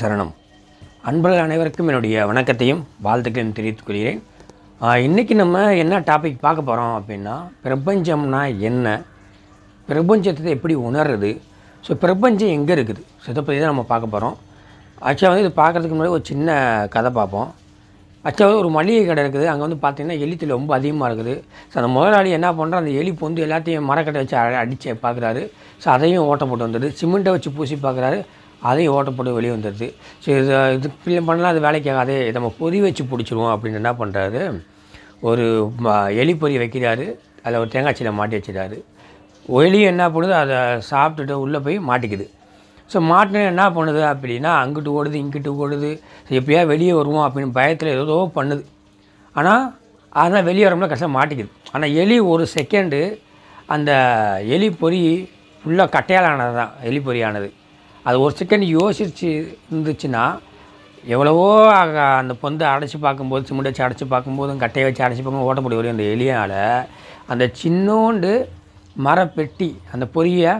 சரணம். அன்பர்கள் அனைவருக்கும் என்னுடைய வணக்கத்தையும் வாழ்த்துக்களையும் தெரிவித்துக் கொள்கிறேன். இன்றைக்கி நம்ம என்ன டாபிக் பார்க்க போகிறோம் அப்படின்னா பிரபஞ்சம்னா என்ன? பிரபஞ்சத்தை எப்படி உணர்றது? ஸோ பிரபஞ்சம் எங்கே இருக்குது? ஸோ இதை பற்றி தான் நம்ம பார்க்க போகிறோம் ஆக்சுவலாக வந்து இது பார்க்குறதுக்கு முன்னாடி ஒரு சின்ன கதை பார்ப்போம். ஆக்சுவலாக ஒரு மளிகை கடை இருக்குது. அங்கே வந்து பார்த்திங்கன்னா எலித்தில் ரொம்ப அதிகமாக இருக்குது. ஸோ அந்த முதலாளி என்ன பண்ணுறோம் அந்த எலி பொந்து எல்லாத்தையும் மரக்கட்டை வச்சு அடித்து அடிச்சு பார்க்குறாரு. ஸோ அதையும் ஓட்ட போட்டு வந்துடுது சிமெண்ட்டை வச்சு பூசி பார்க்குறாரு. அதையும் ஓட்ட போட்டு வெளியே வந்துடுது. சரி இது இது பிள்ளை பண்ணலாம் அது வேலைக்கு ஆகாது. நம்ம பொறி வச்சு பிடிச்சிருவோம் அப்படின்னு என்ன பண்ணுறாரு ஒரு எலி பொறி வைக்கிறாரு. அதில் ஒரு தேங்காய் சீலை மாட்டி வச்சிடாரு எலி என்ன பண்ணுது? அதை சாப்பிட்டுட்டு உள்ளே போய் மாட்டிக்குது. ஸோ மாட்டின என்ன பண்ணுது அப்படின்னா அங்கிட்டு ஓடுது இங்கிட்டு ஓடுது. எப்படியா வெளியே வருவோம் அப்படின்னு பயத்தில் ஏதோ பண்ணுது. ஆனால் அதெல்லாம் வெளியே வரும்போது கஷ்டம் மாட்டிக்குது. ஆனால் எலி ஒரு செகண்டு அந்த எலி பொறி ஃபுல்லாக கட்டையாலானது தான் எலி பொறியானது. அது ஒரு செகண்ட் யோசிச்சு இருந்துச்சுன்னா எவ்வளவோ அந்த பொந்தை அடைச்சி பார்க்கும்போது சிமெண்ட் வச்சு அடைச்சி பார்க்கும்போதும் கட்டையை வச்சு அடைச்சி பார்க்கும்போது ஓட்ட முடியும் அந்த எலியால் அந்த சின்னோண்டு மரப்பெட்டி அந்த பொரியை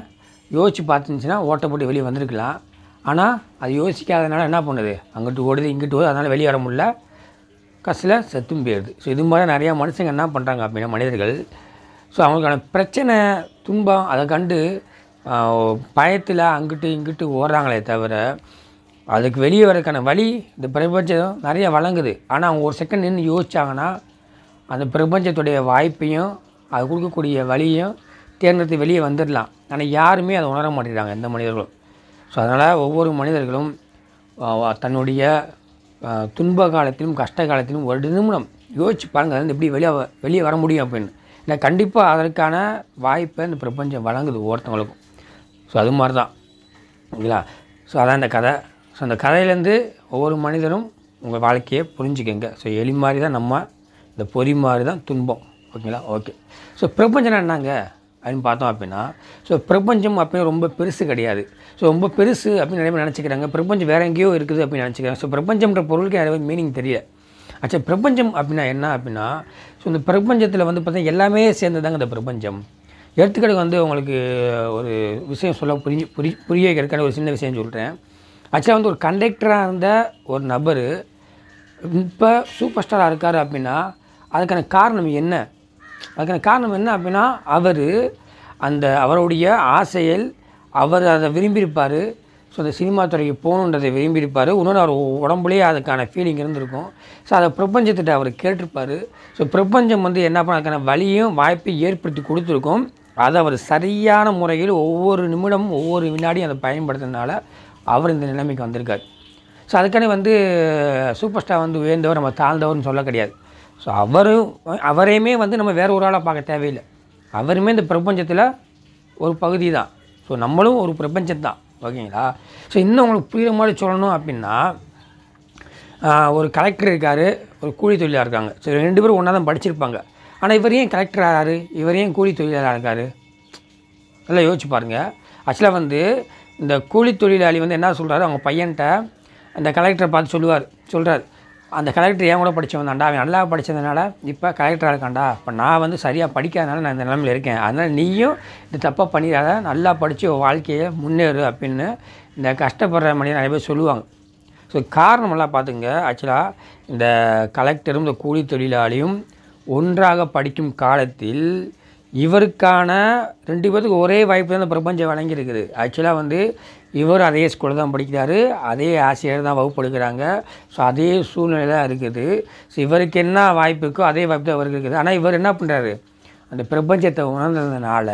யோசித்து பார்த்துருந்துச்சுன்னா ஓட்டப்பட்டு வெளியே வந்திருக்கலாம். ஆனால் அது யோசிக்காதனால என்ன பண்ணுது? அங்கிட்டு ஓடுது இங்கிட்டு ஓடுது அதனால் வெளியே வர முடியல. கசில் செத்தும் போயிடுது. ஸோ இது மாதிரி நிறையா மனுஷங்க என்ன பண்ணுறாங்க அப்படின்னா மனிதர்கள். ஸோ அவங்களுக்கான பிரச்சனை துன்பம் அதை கண்டு பயத்தில் அங்கிட்டு இங்கிட்டு ஓடுறாங்களே தவிர அதுக்கு வெளியே வரதுக்கான வழி இந்த பிரபஞ்சம் நிறைய வழங்குது. ஆனால் அவங்க ஒரு செகண்ட் நின்று யோசிச்சாங்கன்னா அந்த பிரபஞ்சத்துடைய வாய்ப்பையும் அது கொடுக்கக்கூடிய வழியும் தேர்ந்தெடுத்து வெளியே வந்துடலாம். ஆனால் யாருமே அதை உணர மாட்டேங்கிறாங்க எந்த மனிதர்களும். ஸோ அதனால் ஒவ்வொரு மனிதர்களும் தன்னுடைய துன்ப காலத்திலும் கஷ்ட காலத்திலும் ஒரு நிமிடம் யோசிச்சு பாருங்கள் அதுலேருந்து எப்படி வெளியே வ- வெளியே வர முடியும் அப்படின்னு. ஏன்னா கண்டிப்பாக அதற்கான வாய்ப்பை இந்த பிரபஞ்சம் வழங்குது ஒருத்தவங்களுக்கும் ஸோ அது மாதிரி தான் ஓகேங்களா? ஸோ அதான் இந்த கதை. ஸோ அந்த கதையிலேருந்து ஒவ்வொரு மனிதனும் உங்கள் வாழ்க்கையை புரிஞ்சுக்கங்க. ஸோ எலி மாதிரி தான் நம்ம இந்த பொறி மாதிரி தான் துன்பம். ஓகேங்களா? ஓகே ஸோ பிரபஞ்சம் என்னங்க அப்படின்னு பார்த்தோம் அப்படின்னா ஸோ பிரபஞ்சம் அப்படின்னு ரொம்ப பெருசு கிடையாது. ஸோ ரொம்ப பெருசு அப்படின்னு நிறைய நினச்சிக்கிறாங்க. பிரபஞ்சம் வேற எங்கேயோ இருக்குது அப்படின்னு நினச்சிக்கிறாங்க. ஸோ பிரபஞ்சம்ன்ற பொருளுக்கு நிறைய மீனிங் தெரியல. ஆச்சா பிரபஞ்சம் அப்படின்னா என்ன அப்படின்னா ஸோ இந்த பிரபஞ்சத்தில் வந்து பார்த்தீங்கன்னா எல்லாமே சேர்ந்ததாங்க இந்த பிரபஞ்சம். எடுத்துக்கிட்டு வந்து உங்களுக்கு ஒரு விஷயம் சொல்ல புரிய புரி புரிய வைக்கிறதுக்கான ஒரு சின்ன விஷயம் சொல்கிறேன் ஆக்சுவலாக வந்து ஒரு கண்டக்டராக இருந்த ஒரு நபர் இப்போ சூப்பர் ஸ்டாராக இருக்கார் அப்படின்னா அதுக்கான காரணம் என்ன? அதுக்கான காரணம் என்ன அப்படின்னா அவர் அந்த அவருடைய ஆசையில் அவர் அதை விரும்பியிருப்பார். ஸோ அந்த சினிமா துறைக்கு போகணுன்றதை விரும்பியிருப்பார். இன்னொன்று அவர் உடம்புலேயே அதுக்கான ஃபீலிங் இருந்திருக்கும். ஸோ அதை பிரபஞ்சத்திட்ட அவர் கேட்டிருப்பார். ஸோ பிரபஞ்சம் வந்து என்ன பண்ண அதுக்கான வழியும் வாய்ப்பையும் ஏற்படுத்தி கொடுத்துருக்கும். அதை அவர் சரியான முறையில் ஒவ்வொரு நிமிடமும் ஒவ்வொரு வினாடியும் அதை பயன்படுத்துறதுனால அவர் இந்த நிலைமைக்கு வந்திருக்கார். ஸோ அதுக்கான வந்து சூப்பர் ஸ்டார் வந்து உயர்ந்தவர் நம்ம தாழ்ந்தவர்னு சொல்ல கிடையாது. ஸோ அவரும் அவரையுமே வந்து நம்ம வேறு ஒரு ஆளாக பார்க்க தேவையில்லை. அவருமே இந்த பிரபஞ்சத்தில் ஒரு பகுதி தான் ஸோ நம்மளும் ஒரு பிரபஞ்சம் தான் ஓகேங்களா? ஸோ இன்னும் உங்களுக்கு புரியுற மாதிரி சொல்லணும் அப்படின்னா ஒரு கலெக்டர் இருக்கார் ஒரு கூலி தொழிலாக இருக்காங்க. ஸோ ரெண்டு பேரும் ஒன்றா தான் படிச்சிருப்பாங்க. ஆனால் இவர் ஏன் கலெக்டர் ஆகிறாரு இவர் ஏன் கூலி தொழிலாளர் இருக்காரு? நல்லா யோசிச்சு பாருங்கள் ஆக்சுவலாக வந்து இந்த கூலி தொழிலாளி வந்து என்ன சொல்கிறாரு அவங்க பையன்கிட்ட அந்த கலெக்டரை பார்த்து சொல்லுவார் சொல்கிறார் அந்த கலெக்டர் ஏன் கூட படித்தவன் தான்டா அவன் நல்லா படித்ததுனால இப்போ கலெக்டராக இருக்கான்டா இப்போ நான் வந்து சரியாக படிக்காதனால நான் இந்த நிலமையில் இருக்கேன். அதனால் நீயும் இது தப்பாக பண்ணிடாத. நல்லா படித்து வாழ்க்கையை முன்னேறு அப்படின்னு இந்த கஷ்டப்படுற மனிதர் நிறைய பேர் சொல்லுவாங்க. ஸோ காரணமெல்லாம் பார்த்துங்க. ஆக்சுவலாக இந்த கலெக்டரும் இந்த கூலி தொழிலாளியும் ஒன்றாக படிக்கும் காலத்தில் இவருக்கான ரெண்டு பேத்துக்கு ஒரே வாய்ப்பு தான் இந்த பிரபஞ்சம் வழங்கியிருக்குது. ஆக்சுவலாக வந்து இவர் அதே ஸ்கூலில் தான் படிக்கிறாரு. அதே ஆசிரியர் தான் வகுப்பு எடுக்கிறாங்க. ஸோ அதே சூழ்நிலை தான் இருக்குது. ஸோ இவருக்கு என்ன வாய்ப்பு இருக்கோ அதே வாய்ப்பு தான் இவருக்கு இருக்குது. ஆனால் இவர் என்ன பண்ணுறாரு அந்த பிரபஞ்சத்தை உணர்ந்ததுனால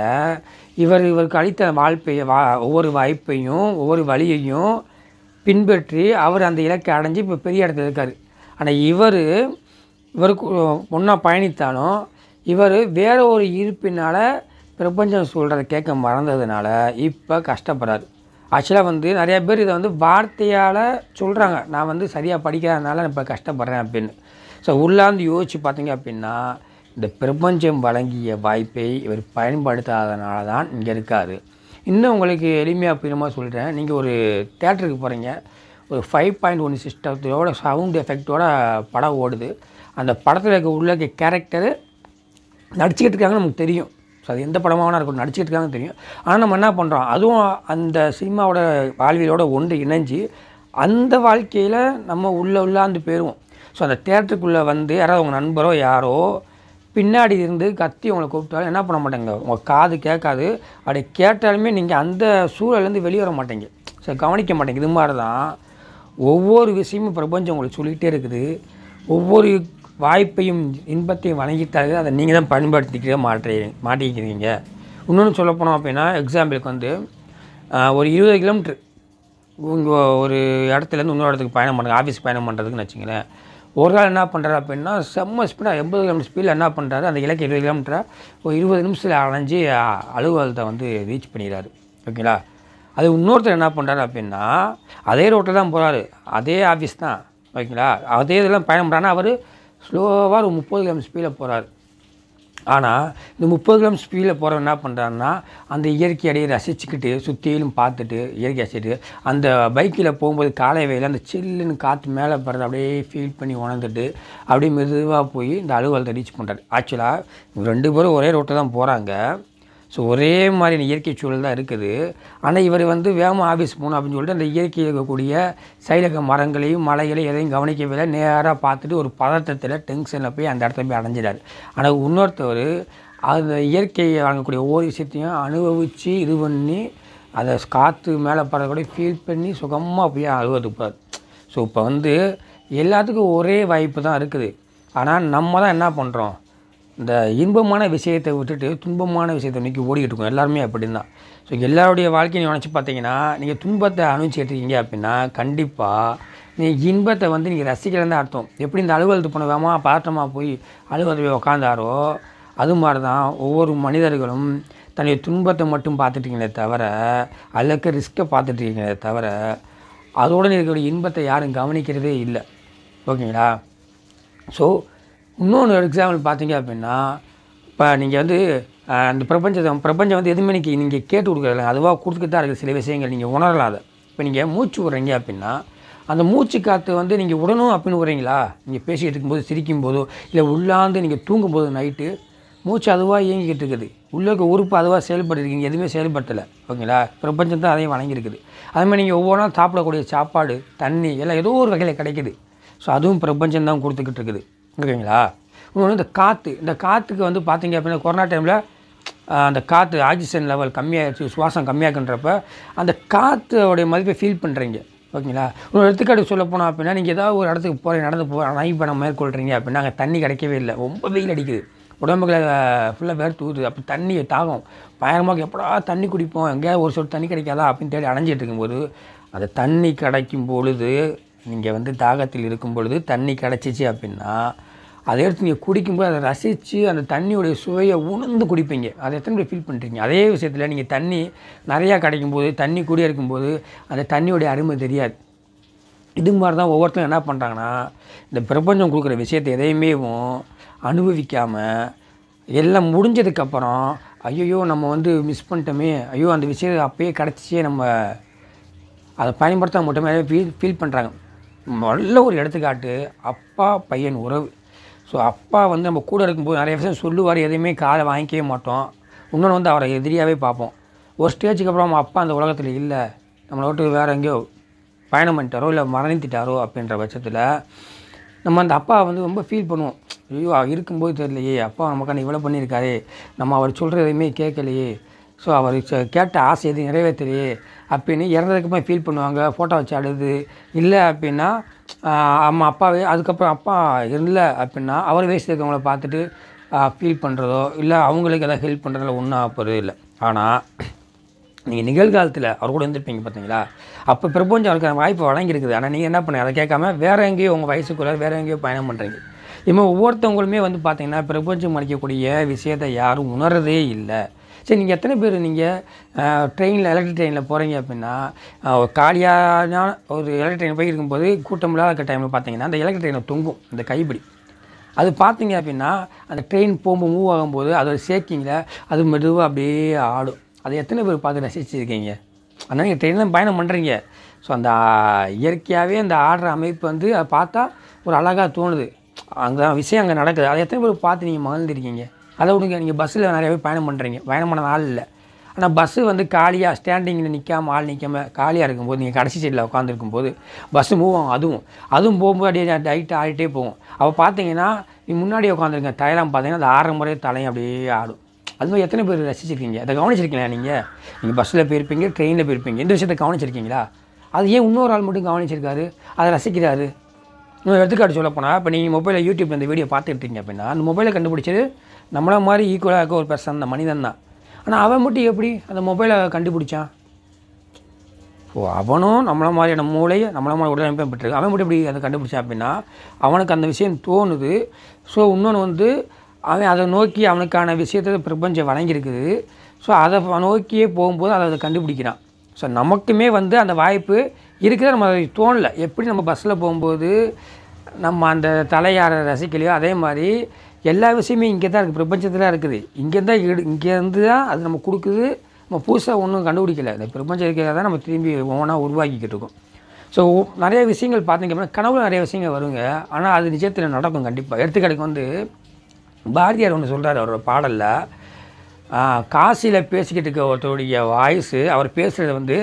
இவர் இவருக்கு அளித்த வாழ்க்கையை வா ஒவ்வொரு வாய்ப்பையும் ஒவ்வொரு வழியையும் பின்பற்றி அவர் அந்த இலக்கை அடைஞ்சு இப்போ பெரிய இடத்துல இருக்கார். ஆனால் இவர் இவருக்கு ஒன்றா பயணித்தாலும் இவர் வேறு ஒரு இருப்பினால் பிரபஞ்சம் சொல்கிறத கேட்க மறந்ததுனால இப்போ கஷ்டப்படுறாரு. ஆக்சுவலாக வந்து நிறையா பேர் இதை வந்து வார்த்தையால் சொல்கிறாங்க நான் வந்து சரியாக படிக்காதனால நான் இப்போ கஷ்டப்படுறேன் அப்படின்னு. ஸோ உள்ளாந்து யோசித்து பார்த்தீங்க அப்படின்னா இந்த பிரபஞ்சம் வழங்கிய வாய்ப்பை இவர் பயன்படுத்தாதனால தான் இங்கே இருக்கார். இன்னும் உங்களுக்கு எளிமையாக புரியுமா சொல்கிறேன் நீங்கள் ஒரு தேட்டருக்கு போகிறீங்க ஒரு ஃபைவ் பாயிண்ட் ஒன் சிஸ்டத்தோட சவுண்ட் எஃபெக்டோட படம் ஓடுது. அந்த படத்தில் இருக்க உள்ள இருக்க கேரக்டரு நடிச்சுக்கிட்டு இருக்காங்கன்னு நமக்கு தெரியும். ஸோ அது எந்த படமாக வேணா இருக்கட்டும் நடிச்சிட்டு தெரியும். ஆனால் நம்ம என்ன பண்ணுறோம் அதுவும் அந்த சினிமாவோட வாழ்வியலோட ஒன்று இணைஞ்சு அந்த வாழ்க்கையில் நம்ம உள்ளே உள்ளாந்து போயிடுவோம் ஸோ அந்த தேட்டருக்குள்ளே வந்து யாராவது உங்கள் நண்பரோ யாரோ பின்னாடி இருந்து கத்தி உங்களை கூப்பிட்டாலும் என்ன பண்ண மாட்டேங்க? உங்கள் காது கேட்காது. அப்படி கேட்டாலுமே நீங்கள் அந்த சூழல்லேருந்து வெளியே வர மாட்டேங்க. ஸோ கவனிக்க மாட்டேங்க. இது மாதிரி தான் ஒவ்வொரு விஷயமும் பிரபஞ்சம் உங்களுக்கு சொல்லிகிட்டே இருக்குது. ஒவ்வொரு வாய்ப்பையும் இன்பத்தையும் வழங்கித்தாரு அதை நீங்கள் தான் பயன்படுத்திக்கிற மாற்றி மாட்டிக்கிறீங்க இன்னொன்று சொல்லப்போனோம் அப்படின்னா எக்ஸாம்பிளுக்கு வந்து ஒரு இருபது கிலோமீட்ரு உங்கள் ஒரு இடத்துலேருந்து இன்னொரு இடத்துக்கு பயணம் பண்ணுறாங்க ஆஃபீஸ் பயணம் பண்ணுறதுக்குன்னு வச்சுங்களேன் ஒரு நாள் என்ன பண்ணுறாரு அப்படின்னா செம்ம ஸ்பீடாக எண்பது கிலோமீட்டர் ஸ்பீடில் என்ன பண்ணுறாரு அந்த இலக்கு இருபது கிலோமீட்டராக ஒரு இருபது நிமிஷத்தில் அலைஞ்சு அலுவலகத்தை வந்து ரீச் பண்ணிடுறாரு. ஓகேங்களா? அது இன்னொருத்தர் என்ன பண்ணுறாரு அப்படின்னா அதே ரோட்டில் தான் போகிறாரு அதே ஆஃபீஸ் தான். ஓகேங்களா? அதே இதெல்லாம் பயணம் பண்ணுறாங்கன்னா அவர் ஸ்லோவாக ஒரு முப்பது கிலோமீட்டர் ஸ்பீடில் போகிறார் ஆனால் இந்த முப்பது கிலோமீட்டர் ஸ்பீடில் போகிறவன் என்ன பண்ணுறான்னா அந்த இயற்கை அடையை ரசிச்சுக்கிட்டு சுற்றிலும் பார்த்துட்டு இயற்கை ரசிச்சுட்டு அந்த பைக்கில் போகும்போது காலை வயலில் அந்த சில்லுன்னு காற்று மேலே போகிறத அப்படியே ஃபீல் பண்ணி உணர்ந்துட்டு அப்படியே மெதுவாக போய் இந்த அலுவலகத்தை ரீச் பண்ணுறாரு ஆக்சுவலாக ரெண்டு பேரும் ஒரே ரோட்டில் தான் போகிறாங்க ஸோ ஒரே மாதிரியான இயற்கை சூழல் தான் இருக்குது. ஆனால் இவர் வந்து வேகமாக ஆஃபீஸ் போகணும் அப்படின்னு சொல்லிட்டு அந்த இயற்கையில் இருக்கக்கூடிய சைலக மரங்களையும் மலைகளையும் எதையும் கவனிக்கவில்லை. நேராக பார்த்துட்டு ஒரு பதட்டத்தில் டென்ஷனில் போய் அந்த இடத்துல போய் அடைஞ்சிடாரு ஆனால் இன்னொருத்தவர் அந்த இயற்கையை வழங்கக்கூடிய ஒவ்வொரு விஷயத்தையும் அனுபவித்து இது பண்ணி அதை காற்று மேலே படுறத கூட ஃபீல் பண்ணி சுகமாக போய் அழுவதுப்பார் ஸோ இப்போ வந்து எல்லாத்துக்கும் ஒரே வாய்ப்பு தான் இருக்குது. ஆனால் நம்ம தான் என்ன பண்ணுறோம் இந்த இன்பமான விஷயத்தை விட்டுட்டு துன்பமான விஷயத்தை நோக்கி ஓடிக்கிட்டு இருக்கோம். எல்லாருமே அப்படி தான் ஸோ எல்லாருடைய வாழ்க்கையை நினச்சி பார்த்தீங்கன்னா நீங்கள் துன்பத்தை அனுபவிச்சுட்டு இருக்கீங்க அப்படின்னா கண்டிப்பாக நீங்கள் இன்பத்தை வந்து நீங்கள் ரசிக்கிறதா அர்த்தம். எப்படி இந்த அலுவலகத்துக்கு போன வேகமாக போய் அலுவலகத்தில் போய் உக்காந்தாரோ அது மாதிரி தான் ஒவ்வொரு மனிதர்களும் தன்னுடைய துன்பத்தை மட்டும் பார்த்துட்டீங்களே தவிர அதுக்கு ரிஸ்க்கை பார்த்துட்ருக்கீங்களே தவிர அதோடு இருக்கக்கூடிய இன்பத்தை யாரும் கவனிக்கிறதே இல்லை. ஓகேங்களா? ஸோ இன்னொன்று எக்ஸாம்பிள் பார்த்தீங்க அப்படின்னா இப்போ நீங்கள் வந்து அந்த பிரபஞ்சத்தை பிரபஞ்சம் வந்து எதுவுமே நீங்கள் நீங்கள் கேட்டு கொடுக்குறதில்ல. அதுவாக கொடுத்துக்கிட்டு தான் இருக்குது சில விஷயங்கள். நீங்கள் உணரலாம் அதை இப்போ நீங்கள் மூச்சு விட்றீங்க அப்படின்னா அந்த மூச்சு காற்று வந்து நீங்கள் உடனும் அப்படின்னு விட்றீங்களா? நீங்கள் பேசிக்கிட்டு இருக்கும்போது சிரிக்கும்போதோ இல்லை உள்ளாந்து நீங்கள் தூங்கும்போது நைட்டு மூச்சு அதுவாக இயங்கிக்கிட்டு இருக்குது. உள்ளே இருக்க உறுப்பு அதுவாக செயல்பட்டுருக்கீங்க எதுவுமே செயல்படுத்தலை ஓகேங்களா? பிரபஞ்சம் தான் அதையும் வழங்கியிருக்குது அது மாதிரி நீங்கள் ஒவ்வொரு நாள் சாப்பிடக்கூடிய சாப்பாடு தண்ணி எல்லாம் ஏதோ ஒரு வகையில் கிடைக்குது. ஸோ அதுவும் பிரபஞ்சம் தான் கொடுத்துக்கிட்டு இருக்குது. ஓகேங்களா? இன்னொன்று இந்த காற்று இந்த காற்றுக்கு வந்து பார்த்தீங்க அப்படின்னா கொரோனா டைமில் அந்த காற்று ஆக்சிஜன் லெவல் கம்மியாகிடுச்சு சுவாசம் கம்மியாக்குன்றப்ப அந்த காற்றுடைய மதிப்பை ஃபீல் பண்ணுறீங்க ஓகேங்களா? ஒரு எடுத்துக்காட்டு சொல்ல போனோம் அப்படின்னா நீங்கள் ஏதாவது ஒரு இடத்துக்கு போகிறீங்க நடந்து போ நைப்பணம் மேற்கொள்கிறீங்க அப்படின்னா அங்கே தண்ணி கிடைக்கவே இல்லை. ரொம்ப வெயில் அடிக்குது. உடம்புகளை ஃபுல்லாக வேர்த்து தூது அப்போ தண்ணி தாகம். பயங்கரமாக எப்படா தண்ணி குடிப்போம்? எங்கேயாவது ஒரு சொட்டு தண்ணி கிடைக்காதா? அப்படின்னு தேடி அலைஞ்சிட்டு இருக்கும்போது அந்த தண்ணி கிடைக்கும் பொழுது நீங்கள் வந்து தாகத்தில் இருக்கும் பொழுது தண்ணி கிடச்சிச்சு அப்படின்னா அதை எடுத்து நீங்கள் குடிக்கும்போது அதை ரசித்து அந்த தண்ணியுடைய சுவையை உணர்ந்து குடிப்பீங்க. அதை எத்தனை பேர் ஃபீல் பண்ணுறீங்க அதே விஷயத்தில் நீங்கள் தண்ணி நிறையா கிடைக்கும் போது தண்ணி கூடிய இருக்கும்போது அந்த தண்ணியுடைய அருமை தெரியாது. இது மாதிரி தான் ஒவ்வொருத்தரும் என்ன பண்ணுறாங்கன்னா இந்த பிரபஞ்சம் கொடுக்குற விஷயத்தை எதையுமே அனுபவிக்காமல் எல்லாம் முடிஞ்சதுக்கப்புறம் ஐயோ நம்ம வந்து மிஸ் பண்ணிட்டோமே ஐயோ அந்த விஷயத்தை அப்போயே கிடச்சியே நம்ம அதை பயன்படுத்த மட்டுமே ஃபீல் ஃபீல் பண்ணுறாங்க நல்ல ஒரு எடுத்துக்காட்டு அப்பா பையன் உறவு. ஸோ அப்பா வந்து நம்ம கூட இருக்கும்போது நிறைய விஷயம் சொல்லுவார் எதையுமே காலை வாங்கிக்கவே மாட்டோம். இன்னொன்று வந்து அவரை எதிரியாகவே பார்ப்போம். ஒரு ஸ்டேஜுக்கு அப்புறம் நம்ம அப்பா அந்த உலகத்தில் இல்லை. நம்மளை விட்டு வேறு எங்கேயோ பயணம் பண்ணிட்டாரோ இல்லை மரணித்திட்டாரோ அப்படின்ற பட்சத்தில் நம்ம அந்த அப்பா வந்து ரொம்ப ஃபீல் பண்ணுவோம். ஐயோ இருக்கும்போது தெரியலையே அப்பா நமக்கான இவ்வளோ பண்ணியிருக்காரு. நம்ம அவர் சொல்கிற எதுவுமே கேட்கலையே. ஸோ அவர் கேட்ட ஆசை எதுவும் நிறைவேற்றலையே. அப்படின்னு இறந்ததுக்கப்புறம் ஃபீல் பண்ணுவாங்க. ஃபோட்டோ வச்சு அழுது. இல்லை அப்படின்னா அம்மா அப்பாவே அதுக்கப்புறம் அப்பா இல்லை அப்படின்னா அவர் வயசு இருக்கவங்கள பார்த்துட்டு ஃபீல் பண்ணுறதோ இல்லை அவங்களுக்கு எதாவது ஹெல்ப் பண்ணுறதுல ஒன்றும் ஆகிறது இல்லை. ஆனால் நீங்கள் நிகழ்காலத்தில் அவர் கூட இருந்திருப்பீங்க பார்த்தீங்களா அப்போ பிரபஞ்சம் அவருக்கு வாய்ப்பு வழங்கியிருக்குது. ஆனால் நீங்கள் என்ன பண்ண அதை கேட்காம வேறு எங்கேயோ உங்கள் வயசுக்குள்ளே வேறு எங்கேயோ பயணம் பண்ணுறீங்க இனிமேல் ஒவ்வொருத்தவங்களுமே வந்து பார்த்தீங்கன்னா பிரபஞ்சம் அளிக்கக்கூடிய விஷயத்தை யாரும் உணர்றதே இல்லை. சரி நீங்கள் எத்தனை பேர் நீங்கள் ட்ரெயினில் எலக்ட்ரிக் ட்ரெயினில் போகிறீங்க அப்படின்னா ஒரு காலியான ஒரு எலக்ட்ரிக் ட்ரெயின் போய் இருக்கும்போது கூட்டம் இல்லாத இருக்க டைமில் பார்த்தீங்கன்னா அந்த எலக்ட்ரிக் ட்ரெயினில் தொங்கும் இந்த கைப்பிடி. அது பார்த்தீங்க அப்படின்னா அந்த ட்ரெயின் போகும்போது மூவ் ஆகும்போது அதோட ஷேக்கிங்கில் அது மெதுவாக அப்படியே ஆடும். அதை எத்தனை பேர் பார்த்து ரசிச்சிருக்கீங்க? அதனால் நீங்கள் ட்ரெயினில் பயணம் பண்ணுறீங்க ஸோ அந்த இயற்கையாகவே அந்த ஆடுற அமைப்பு வந்து அதை பார்த்தா ஒரு அழகாக தோணுது. அங்கே விஷயம் அங்கே நடக்குது. அதை எத்தனை பேர் பார்த்து நீங்கள் மகிழ்ந்திருக்கீங்க? அதை விடுங்க நீங்கள் பஸ்ஸில் நிறைய பேர் பயணம் பண்ணுறீங்க பயணம் பண்ண ஆள் இல்லை. ஆனால் பஸ்ஸு வந்து காலியாக ஸ்டாண்டிங்கில் நிற்காமல் ஆள் நிற்காம காலியாக இருக்கும்போது நீங்கள் கடைசி சைடில் உட்காந்துருக்கும் போது பஸ்ஸு மூவ் ஆகும். அதுவும் அதுவும் போகும்போது அப்படியே டைட்டாக ஆகிட்டே போகும் அப்போ பார்த்தீங்கன்னா நீ முன்னாடி உட்காந்துருங்க டயலாம் பார்த்தீங்கன்னா அந்த ஆறு முறையே தலையும் அப்படியே ஆடும். அது மாதிரி எத்தனை பேர் ரசிச்சிருக்கீங்க? அதை கவனிச்சிருக்கீங்களா நீங்கள் நீங்கள் பஸ்ஸில் போயிருப்பீங்க ட்ரெயினில் போயிருப்பீங்க. இந்த விஷயத்தை கவனிச்சிருக்கீங்களா? அது ஏன் இன்னொரு ஆள் மட்டும் கவனிச்சிருக்காரு? அதை ரசிக்கிறாரு. இன்னும் எடுத்துக்காட்டு சொல்ல போனால் இப்போ நீங்கள் மொபைலில் யூடியூப்பில் இந்த வீடியோ பார்த்துக்கிட்டீங்க அப்படின்னா அந்த மொபைலை கண்டுபிடிச்சது நம்மள மாதிரி ஈக்குவலாக இருக்க ஒரு பர்சன் அந்த மனிதன் தான். ஆனால் அவன் மட்டும் எப்படி? அந்த மொபைலை கண்டுபிடிச்சான்? ஸோ அவனும் நம்மள மாதிரியான மூளையை நம்மள மாதிரி உடலமைப்பை பெற்றிருக்கு அவன் மட்டும் எப்படி அதை கண்டுபிடிச்சான் அப்படின்னா அவனுக்கு அந்த விஷயம் தோணுது. ஸோ இன்னொன்று வந்து அவன் அதை நோக்கி அவனுக்கான விஷயத்தை பிரபஞ்சம் வழங்கியிருக்குது. ஸோ அதை நோக்கியே போகும்போது அதை அதை கண்டுபிடிக்கிறான். ஸோ நமக்குமே வந்து அந்த வாய்ப்பு இருக்கிறத நம்ம அதை தோணலை. எப்படி நம்ம பஸ்ஸில் போகும்போது நம்ம அந்த தலையாரை ரசிக்கலையோ அதே மாதிரி எல்லா விஷயமே இங்கே தான் இருக்குது பிரபஞ்சத்தில் இருக்குது. இங்கே தான் இங்கேருந்து தான் அது நம்ம கொடுக்குது. நம்ம புதுசாக ஒன்றும் கண்டுபிடிக்கல. இந்த பிரபஞ்சம் இருக்கிறத தான் நம்ம திரும்பி ஒவ்வொன்றா உருவாக்கிக்கிட்டு இருக்கோம். ஸோ நிறைய விஷயங்கள் பார்த்தீங்க அப்படின்னா கனவுல நிறைய விஷயங்கள் வருங்க. ஆனால் அது நிஜத்தில் நடக்கும் கண்டிப்பாக எடுத்துக்காட்டுக்கு வந்து பாரதியார் ஒன்று சொல்கிறார் அவரோட பாடலில். காசியில் பேசிக்கிட்டு இருக்க ஒருத்தருடைய வாய்ஸு அவர் பேசுகிறத வந்து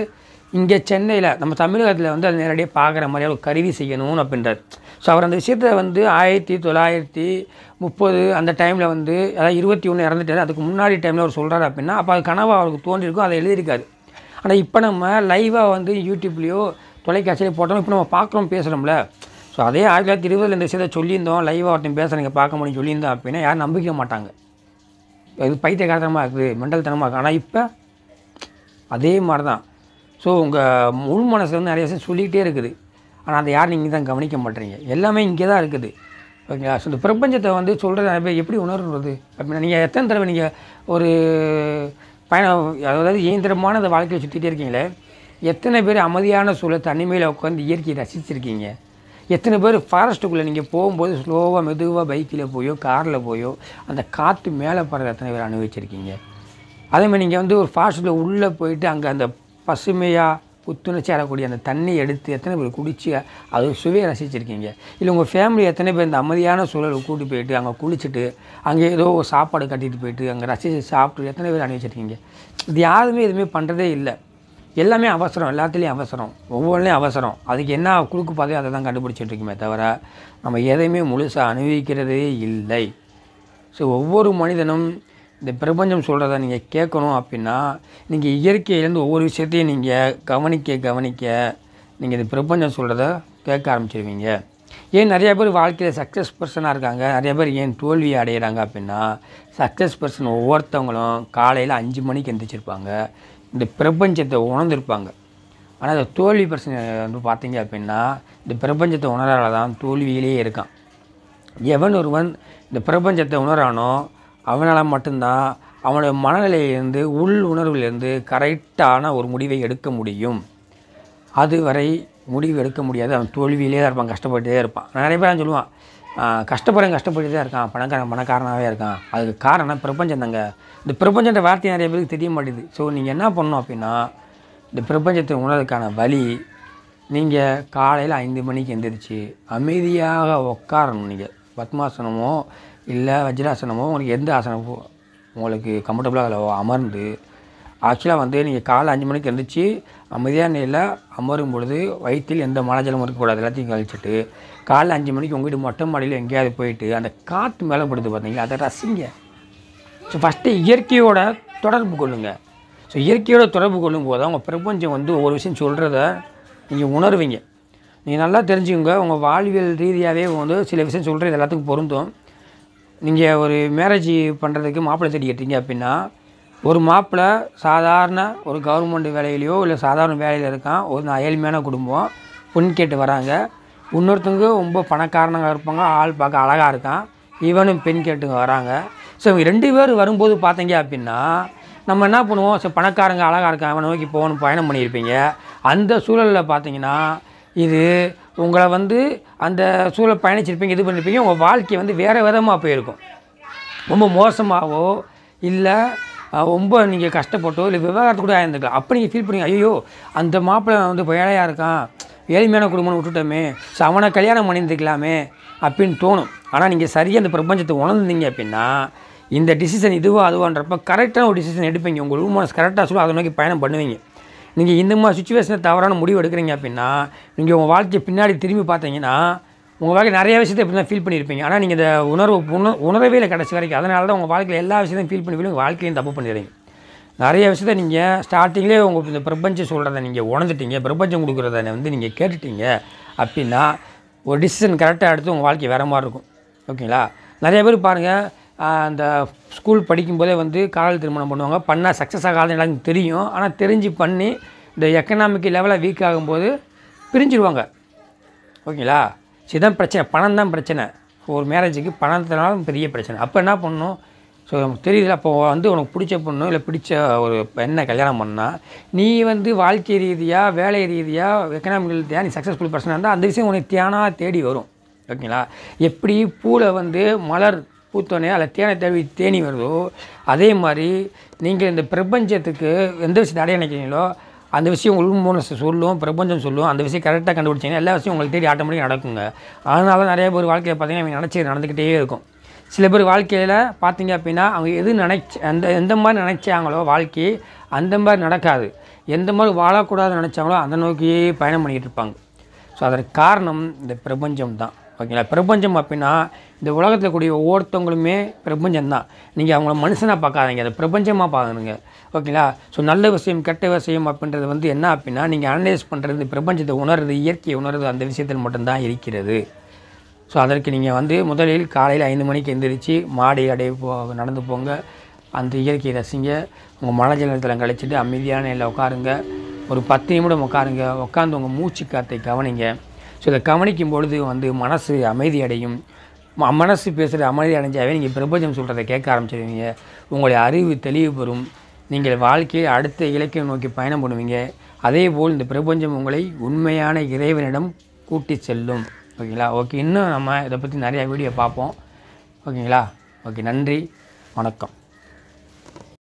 இங்கே சென்னையில் நம்ம தமிழகத்தில் வந்து அது நேரடியாக பார்க்குற மாதிரி ஒரு கருவி செய்யணும்னு அப்படின்றார். ஸோ அவர் அந்த விஷயத்தை வந்து ஆயிரத்தி தொள்ளாயிரத்தி முப்பது அந்த டைமில் வந்து அதாவது இருபத்தி ஒன்று இறந்துட்டார். அதுக்கு முன்னாடி டைமில் அவர் சொல்கிறாரு அப்படின்னா அப்போ அது கனவாக அவருக்கு தோன்றிருக்கும் அதை எழுதியிருக்காரு. ஆனால் இப்போ நம்ம லைவாக வந்து யூடியூப்லேயோ தொலைக்காட்சியிலே போட்டோம் இப்போ நம்ம பார்க்குறோம் பேசுகிறோம்ல ஸோ அதே ஆயிரத்தி தொள்ளாயிரத்தி இருபதில் இந்த விஷயத்தை சொல்லியிருந்தோம். லைவாக ஒருத்தன் பேசுகிறீங்க பார்க்க முடியும் சொல்லியிருந்தோம் அப்படின்னா யாரும் நம்பிக்க மாட்டாங்க. இது பைத்தியக்காரத்தனமாக இருக்குது மெண்டல்தனமாக இருக்குது. ஆனால் இப்போ அதே மாதிரி தான் ஸோ உங்கள் முழு மனசு வந்து நிறைய விஷயம் சொல்லிக்கிட்டே இருக்குது. ஆனால் அதை யாரும் நீங்கள் தான் கவனிக்க மாட்டீங்க. எல்லாமே இங்கே தான் இருக்குது. ஓகேங்களா? ஸோ இந்த பிரபஞ்சத்தை வந்து சொல்கிறது எப்படி உணர்றது? அப்படின்னா நீங்கள் எத்தனை தடவை நீங்கள் ஒரு பயணம் அதாவது இயந்திரமான அந்த வாழ்க்கையை சுற்றிட்டே இருக்கீங்களே எத்தனை பேர் அமைதியான சூழல் தனிமையில் உட்காந்து இயற்கையை ரசிச்சிருக்கீங்க? எத்தனை பேர் ஃபாரஸ்ட்டுக்குள்ளே நீங்கள் போகும்போது ஸ்லோவாக மெதுவாக பைக்கில் போயோ காரில் போயோ அந்த காற்று மேலே படுற எத்தனை பேர் அனுபவிச்சிருக்கீங்க? அதேமாதிரி நீங்கள் வந்து ஒரு ஃபாரஸ்ட்டில் உள்ளே போயிட்டு அங்கே அந்த பசுமையாக புத்துணர்ச்சி ஆடக்கூடிய அந்த தண்ணி எடுத்து எத்தனை பேர் குடித்து அது சுவையை ரசிச்சிருக்கீங்க. இல்லை உங்கள் ஃபேமிலி எத்தனை பேர் இந்த அமைதியான சூழலுக்கு கூட்டி போயிட்டு அங்கே குளிச்சுட்டு அங்கே ஏதோ ஒரு சாப்பாடு கட்டிட்டு போயிட்டு அங்கே ரசித்து சாப்பிட்டு எத்தனை பேர் அனுபவிச்சிருக்கீங்க? இது யாருமே எதுவுமே பண்ணுறதே இல்லை. எல்லாமே அவசரம் எல்லாத்துலேயும் அவசரம். ஒவ்வொன்றிலையும் அவசரம். அதுக்கு என்ன குறுக்கு பாதையோ அதை தான் கண்டுபிடிச்சிட்டு இருக்குமே தவிர நம்ம எதையுமே முழுசாக அனுபவிக்கிறதே இல்லை. ஸோ ஒவ்வொரு மனிதனும் இந்த பிரபஞ்சம் சொல்கிறத நீங்கள் கேட்கணும் அப்படின்னா நீங்கள் இயற்கையிலேருந்து ஒவ்வொரு விஷயத்தையும் நீங்கள் கவனிக்க கவனிக்க நீங்கள் இந்த பிரபஞ்சம் சொல்கிறத கேட்க ஆரம்பிச்சிருவீங்க. ஏன் நிறைய பேர் வாழ்க்கையில் சக்ஸஸ் பர்சனாக இருக்காங்க? நிறைய பேர் ஏன் தோல்வி அடைகிறாங்க அப்படின்னா சக்ஸஸ் பர்சன் ஒவ்வொருத்தவங்களும் காலையில் அஞ்சு மணிக்கு எந்திரிச்சிருப்பாங்க. இந்த பிரபஞ்சத்தை உணர்ந்திருப்பாங்க. ஆனால் இந்த தோல்வி பிரச்சனை வந்து பார்த்தீங்க அப்படின்னா இந்த பிரபஞ்சத்தை உணரால தான் தோல்வியிலே இருக்கான். எவன் ஒருவன் இந்த பிரபஞ்சத்தை உணரானோ அவனால் மட்டும்தான் அவனுடைய மனநிலையிலிருந்து உள் உணர்விலிருந்து கரெக்டான ஒரு முடிவை எடுக்க முடியும். அதுவரை முடிவு எடுக்க முடியாது. அவன் தோல்வியிலே தான் இருப்பான் கஷ்டப்பட்டுட்டே இருப்பான். நிறைய பேர் சொல்லுவான் கஷ்டப்படுறேன் கஷ்டப்பட்டு தான் இருக்கான். பணக்காரன் பணக்காரனாகவே இருக்கான். அதுக்கு காரணம் பிரபஞ்சம் தாங்க. இந்த பிரபஞ்சன்ற வார்த்தை நிறைய பேருக்கு தெரிய மாட்டேது. ஸோ நீங்கள் என்ன பண்ணணும் அப்படின்னா இந்த பிரபஞ்சத்தை உணர்றதுக்கான வழி நீங்கள் காலையில் ஐந்து மணிக்கு எந்திரிச்சு அமைதியாக உட்காரணும் நீங்கள் பத்மாசனமோ இல்லை வஜ்ராசனமோ உங்களுக்கு எந்த ஆசனமோ உங்களுக்கு கம்ஃபர்டபுளாக அதில் அமர்ந்து ஆக்சுவலாக வந்து நீங்கள் காலை அஞ்சு மணிக்கு எழுந்திரிச்சு அமைதியான நிலையில் அமரும் பொழுது வயிற்றில் எந்த மலஜலமும் இருக்கக்கூடாது எல்லாத்தையும் கழிச்சிட்டு காலை அஞ்சு மணிக்கு உங்கள் வீட்டு மொட்டை மாடியில் எங்கேயாவது போயிட்டு அந்த காற்று மேலே படுது பார்த்தீங்களா அதை ரசிங்க. ஸோ ஃபஸ்ட்டு இயற்கையோட தொடர்பு கொள்ளுங்க. ஸோ இயற்கையோட தொடர்பு கொள்ளும் போது அவங்க பிரபஞ்சம் வந்து ஒவ்வொரு விஷயம் சொல்கிறத நீங்கள் உணர்வீங்க. நீங்கள் நல்லா தெரிஞ்சுக்கோங்க உங்கள் வாழ்வியல் ரீதியாகவே வந்து சில விஷயம் சொல்கிறது எல்லாத்துக்கும் பொருந்தும். நீங்கள் ஒரு மேரேஜ் பண்ணுறதுக்கு மாப்பிள்ளை தேடிக்கிட்டீங்க அப்படின்னா ஒரு மாப்பிள்ளை சாதாரண ஒரு கவர்மெண்ட் வேலையிலையோ இல்லை சாதாரண வேலையில் இருக்கான் ஒரு ஏழ்மையான குடும்பம் பொண்ணு கேட்டு வராங்க. இன்னொருத்தவங்க ரொம்ப பணக்காரனாக இருப்பாங்க ஆள் பார்க்க அழகாக இருக்கான் இவனும் பெண் கேட்டுங்க வராங்க. ஸோ இவங்க ரெண்டு பேர் வரும்போது பார்த்தீங்க அப்படின்னா நம்ம என்ன பண்ணுவோம்? சரி பணக்காரங்க அழகாக இருக்கான் அவனை நோக்கி போகணும் பயணம் பண்ணியிருப்பீங்க. அந்த சூழலில் பார்த்தீங்கன்னா இது உங்களை வந்து அந்த சூழல் பயணிச்சிருப்பீங்க இது பண்ணியிருப்பீங்க உங்கள் வாழ்க்கை வந்து வேறு விதமாக போயிருக்கும். ரொம்ப மோசமாகவோ இல்லை ரொம்ப நீங்கள் கஷ்டப்பட்டோ இல்லை விவகாரத்து கூட ஆயிருந்துக்கலாம். அப்போ நீங்கள் ஃபீல் பண்ணீங்க ஐயோ அந்த மாப்பிள்ளை வந்து இப்போ ஏழையாக இருக்கான் ஏழ்மையான குடும்பம்னு விட்டுட்டோமே ஸோ அவனை கல்யாணம் பண்ணியிருந்துக்கலாமே அப்படின்னு தோணும். ஆனால் நீங்கள் சரியாக அந்த பிரபஞ்சத்தை உணர்ந்தீங்க அப்படின்னா இந்த டிசிஷன் இதுவா அதுவான்றப்ப கரெக்டான ஒரு டிசிஷன் எடுப்பீங்க. உங்கள் மனசு கரெக்டாக சொல்லுவோம் அதை நோக்கி பயணம் பண்ணுவீங்க. நீங்கள் இந்த மாதிரி சுச்சுவேஷனை தவறான முடிவு எடுக்கிறீங்க அப்படின்னா நீங்கள் உங்கள் வாழ்க்கையை பின்னாடி திரும்பி பார்த்தீங்கன்னா உங்கள் வாழ்க்கை நிறைய விஷயத்தை இப்படி தான் ஃபீல் பண்ணியிருப்பீங்க. ஆனால் நீங்கள் இந்த உணர்வு உண உணரவே இல்லை கடைசி வரைக்கும் அதனால தான் உங்கள் வாழ்க்கையில் எல்லா விஷயத்தையும் ஃபீல் பண்ணி உங்கள் வாழ்க்கையிலையும் தப்பு பண்ணிடுறீங்க நிறைய விஷயத்த நீங்கள் ஸ்டார்டிங்லேயே உங்கள் இந்த பிரபஞ்சம் சொல்கிறத நீங்கள் உணர்ந்துட்டீங்க பிரபஞ்சம் கொடுக்குறத வந்து நீங்கள் கேட்டுட்டீங்க அப்படின்னா ஒரு டிசிஷன் கரெக்டாக எடுத்து உங்கள் வாழ்க்கை வேறு மாதிரி இருக்கும். ஓகேங்களா? நிறைய பேர் பாருங்கள் அந்த ஸ்கூல் படிக்கும்போதே வந்து காதல் திருமணம் பண்ணுவாங்க. பண்ணால் சக்ஸஸ் ஆகாதுன்னு எல்லாருக்கும் தெரியும். ஆனால் தெரிஞ்சு பண்ணி இந்த எக்கனாமிக் லெவலில் வீக் ஆகும்போது பிரிஞ்சிடுவாங்க ஓகேங்களா? இதுதான் பிரச்சனை. பணம் தான் பிரச்சனை. ஒரு மேரேஜுக்கு பணத்தினாலும் பெரிய பிரச்சனை. அப்போ என்ன பண்ணணும்? ஸோ நமக்கு தெரியுதுல அப்போ வந்து உனக்கு பிடிச்ச பொண்ணு இல்லை பிடிச்ச ஒரு பெண்ணை கல்யாணம் பண்ணால் நீ வந்து வாழ்க்கை ரீதியாக வேலை ரீதியாக எக்கனாமிக் ரீதியாக நீ சக்ஸஸ்ஃபுல் பர்சனாக இருந்தால் அந்த விஷயம் உனக்கு தியானாக தேடி வரும். ஓகேங்களா? எப்படி பூவில் வந்து மலர் பூத்தோனே அதில் தேனை தேடி தேனி வருதோ அதே மாதிரி நீங்கள் இந்த பிரபஞ்சத்துக்கு எந்த விஷயத்தை அடைய நினைக்கிறீங்களோ அந்த விஷயம் உள் மூணு சொல்லும் பிரபஞ்சம் சொல்லும் அந்த விஷயம் கரெக்டாக கண்டுபிடிச்சிங்கன்னா எல்லா விஷயம் உங்களுக்கு தேடி ஆட்டோமேட்டிக்காக நடக்குங்க. அதனால தான் நிறைய பேர் வாழ்க்கையில் பார்த்தீங்கன்னா அவங்க நினச்சி நடந்துக்கிட்டே இருக்கும். சில பேர் வாழ்க்கையில் பார்த்தீங்க அப்படின்னா அவங்க எது நினைச்ச அந்த எந்த மாதிரி நினச்சாங்களோ வாழ்க்கை அந்த மாதிரி நடக்காது. எந்த மாதிரி வாழக்கூடாதுன்னு நினச்சாங்களோ அந்த நோக்கியே பயணம் பண்ணிக்கிட்டு இருப்பாங்க. ஸோ அதற்கு காரணம் இந்த பிரபஞ்சம் தான். ஓகேங்களா? பிரபஞ்சம் அப்படின்னா இந்த உலகத்தில் கூடிய ஒவ்வொருத்தவங்களுமே பிரபஞ்சம் தான் நீங்கள் அவங்கள மனுஷனாக பார்க்காதீங்க. அதை பிரபஞ்சமாக பார்க்கணுங்க. ஓகேங்களா? ஸோ நல்ல விஷயம் கெட்ட விஷயம் அப்படின்றது வந்து என்ன அப்படின்னா நீங்கள் அனலைஸ் பண்ணுறது இந்த பிரபஞ்சத்தை உணர்றது இயற்கையை உணர்றது அந்த விஷயத்தில் மட்டும்தான் இருக்கிறது. ஸோ அதற்கு நீங்கள் வந்து முதலில் காலையில் ஐந்து மணிக்கு எந்திரிச்சு மாடி அடைய போ நடந்து போங்க. அந்த இயற்கையை ரசிங்க. உங்கள் மனஜலத்தில் கழிச்சிட்டு அமைதியான நிலையில் உட்காருங்க. ஒரு பத்து நிமிடம் உட்காருங்க. உட்காந்து உங்கள் மூச்சு காற்றை கவனிங்க. ஸோ இதை கவனிக்கும் பொழுது வந்து மனசு அமைதி அடையும் மனசு பேசுகிற அமைதி அடைஞ்சாவே நீங்கள் பிரபஞ்சம் சொல்கிறத கேட்க ஆரம்பிச்சிடுவீங்க உங்களுடைய அறிவு தெளிவு பெறும். நீங்கள் வாழ்க்கையில் அடுத்த இலக்கியம் நோக்கி பயணம் பண்ணுவீங்க. அதே போல் இந்த பிரபஞ்சம் உங்களை உண்மையான இறைவனிடம் கூட்டி செல்லும். ஓகேங்களா? ஓகே இன்னும் நம்ம இதை பற்றி நிறையா வீடியோ பார்ப்போம். ஓகேங்களா? ஓகே நன்றி. வணக்கம்.